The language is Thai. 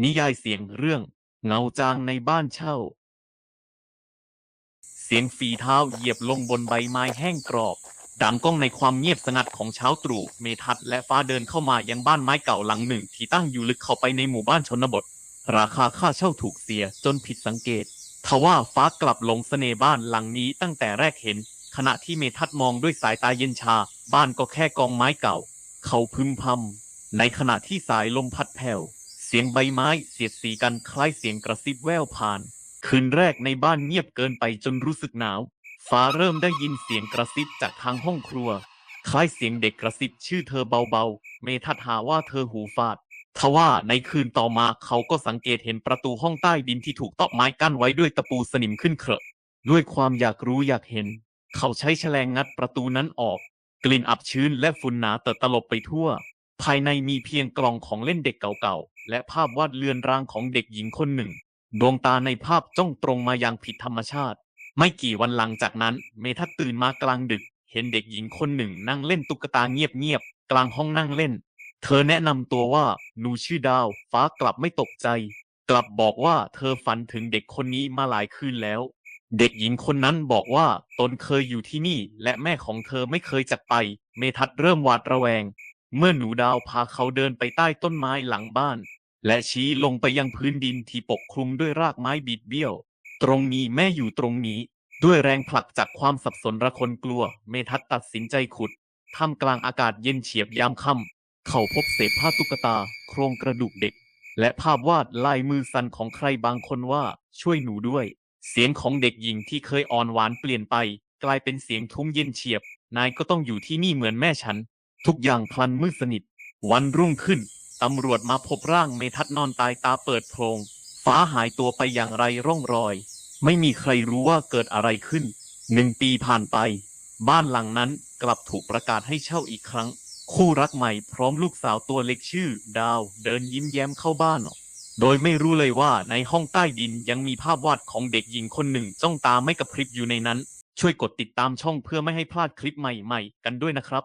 นิยายเสียงเรื่อง เงาจางในบ้านเช่า เสียงฝีเท้าเหยียบลงบนใบไม้แห้งกรอบ ดังก้องในความเงียบสงัดของเช้าตรู่เมทัศและฟ้าเดินเข้ามายังบ้านไม้เก่าหลังหนึ่ง ที่ตั้งอยู่ลึกเข้าไปในหมู่บ้านชนบท ราคาค่าเช่าถูกเสียจนผิดสังเกตทว่าฟ้ากลับหลงเสน่ห์บ้านหลังนี้ตั้งแต่แรกเห็น ขณะที่เมทัศมองด้วยสายตาเย็นชา บ้านก็แค่กองไม้เก่า เขาพึมพำในขณะที่สายลมพัดแผ่ว สียงใบไม้เสียดสีกันคล้ายเสียงกระซิบแว่วผ่าน คืนแรกในบ้านเงียบเกินไปจนรู้สึกหนาว ฟ้าเริ่มได้ยินเสียงกระซิบจากทางห้องครัว คล้ายเสียงเด็กกระซิบชื่อเธอเบาๆ เมทัศน์หาว่าเธอหูฟาด ทว่าในคืนต่อมาเขาก็สังเกตเห็นประตูห้องใต้ดินที่ถูกตอกไม้กั้นไว้ด้วยตะปูสนิมขึ้นเคระด้วยความอยากรู้อยากเห็น เขาใช้แฉลงงัดประตูนั้นออก กลิ่นอับชื้นและฝุ่นหนาเติดตลบไปทั่ว ภายในมีเพียงกล่องของเล่นเด็กเก่าๆ และภาพวาดเลือนรางของเด็กหญิงคนหนึ่ง ดวงตาในภาพจ้องตรงมาอย่างผิดธรรมชาติ ไม่กี่วันหลังจากนั้น เมทัศตื่นมากลางดึก เห็นเด็กหญิงคนหนึ่งนั่งเล่นตุ๊กตาเงียบๆ กลางห้องนั่งเล่น เธอแนะนำตัวว่าหนูชื่อดาว ฟ้ากลับไม่ตกใจ กลับบอกว่าเธอฝันถึงเด็กคนนี้มาหลายคืนแล้ว เด็กหญิงคนนั้นบอกว่าตนเคยอยู่ที่นี่ และแม่ของเธอไม่เคยจากไป เมทัศเริ่มหวาดระแวง เมื่อหนูดาวพาเขาเดินไปใต้ต้นไม้หลังบ้าน และชี้ลงไปยังพื้นดินที่ปกคลุมด้วยรากไม้บิดเบี้ยว ตรงนี้แม่อยู่ตรงนี้ ด้วยแรงผลักจากความสับสนระคนกลัว เมทัศตัดสินใจขุดท่ามกลางอากาศเย็นเฉียบยามค่ำเขาพบเศษผ้าตุ๊กตา โครงกระดูกเด็ก และภาพวาดลายมือสันของใครบางคนว่าช่วยหนูด้วย เสียงของเด็กหญิงที่เคยอ่อนหวานเปลี่ยนไป กลายเป็นเสียงทุ้มเย็นเฉียบ นายก็ต้องอยู่ที่นี่เหมือนแม่ฉัน ทุกอย่างพลันมืดสนิท วันรุ่งขึ้น ตำรวจมาพบร่างเมทัศน์นอนตายตาเปิดโพรง ฟ้าหายตัวไปอย่างไรร่องรอย ไม่มีใครรู้ว่าเกิดอะไรขึ้น หนึ่งปีผ่านไป บ้านหลังนั้นกลับถูกประกาศให้เช่าอีกครั้ง คู่รักใหม่พร้อมลูกสาวตัวเล็กชื่อ ดาว เดินยิ้มแย้มเข้าบ้านโดยไม่รู้เลยว่าในห้องใต้ดินยังมีภาพวาดของเด็กหญิงคนหนึ่งจ้องตาไม่กระพริบอยู่ในนั้น ช่วยกดติดตามช่องเพื่อไม่ให้พลาดคลิปใหม่ๆ กันด้วยนะครับ